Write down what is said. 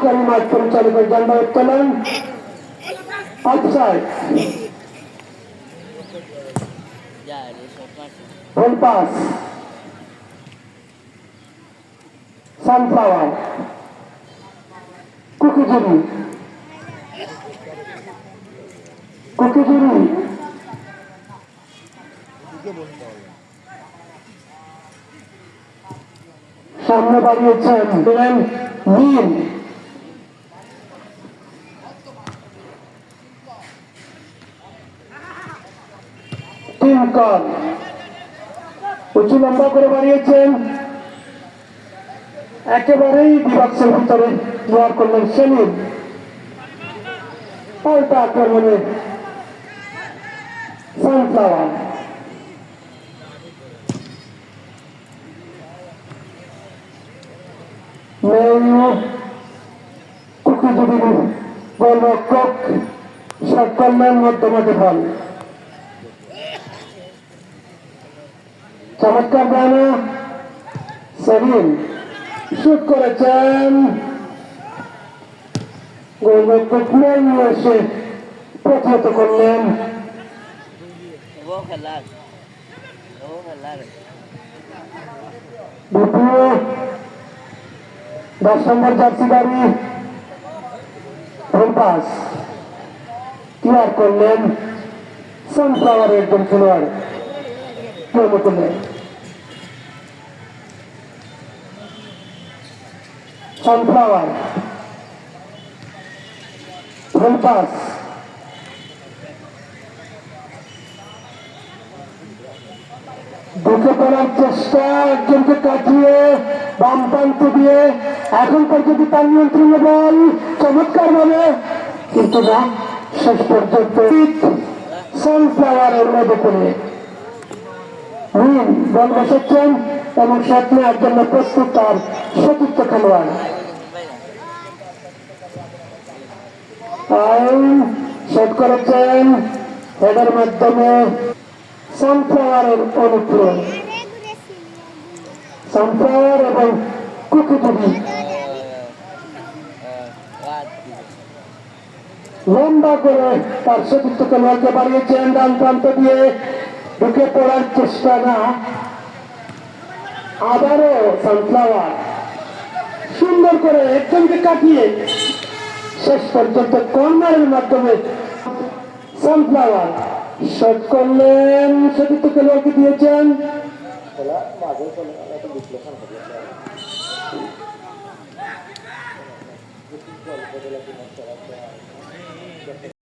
সহকারী মাঠ পরিচালক জানবা উত্তোলন অফসাইড ফুল পাস সানফ্লাওয়ার কুকিজুরি কুকিজুরি সামনে বাড়িয়েছেন তিন উঁচু লম্বা করে বাড়িয়েছেন। একেবারেই বিভাগসের ভিতরে জোয়ার করলেন সেলিম। পাল্টা আক্রমণে সানফ্লাওয়ার। গোলরক্ষক ফল চমৎকার ডানা সেদিন শুট করেছেন গোলরক্ষক মেয়ে এসে প্রতিহত করলেন। দশ নম্বর জার্সি গাড়ি পাস। ক্লিয়ার করলেন সানফ্লাওয়ার একজন খেলোয়াড়। কেউ করলেন সানফ্লাওয়ার ফুল ঢুকে পড়ার চেষ্টা, একজনকে কাটিয়ে, বাম প্রান্ত দিয়ে, এখন পর্যন্ত তার নিয়ন্ত্রণে বল চমৎকার ভাবে কিন্তু না শেষ পর্যন্ত সানফ্লাওয়ারের মধ্যে করে বসাচ্ছেন এবং শট নেওয়ার জন্য প্রস্তুত তার সতীর্থ খেলোয়াড়। শট করেছেন হেডের মাধ্যমে সানফ্লাওয়ারের অনুপ্রয়োগ সানফ্লাওয়ার এবং কুকুটুবি লম্বা করে তার সতীর্থ খেলোয়াড়কে বাড়িয়েছেন ডান প্রান্ত দিয়ে। ঢুকে পড়ার চেষ্টা না, আবারও সানফ্লাওয়ার সুন্দর করে একজনকে কাটিয়ে শেষ পর্যন্ত কর্নারের মাধ্যমে সানফ্লাওয়ার শট করলেন সতীর্থ খেলোয়াড়কে দিয়েছেন।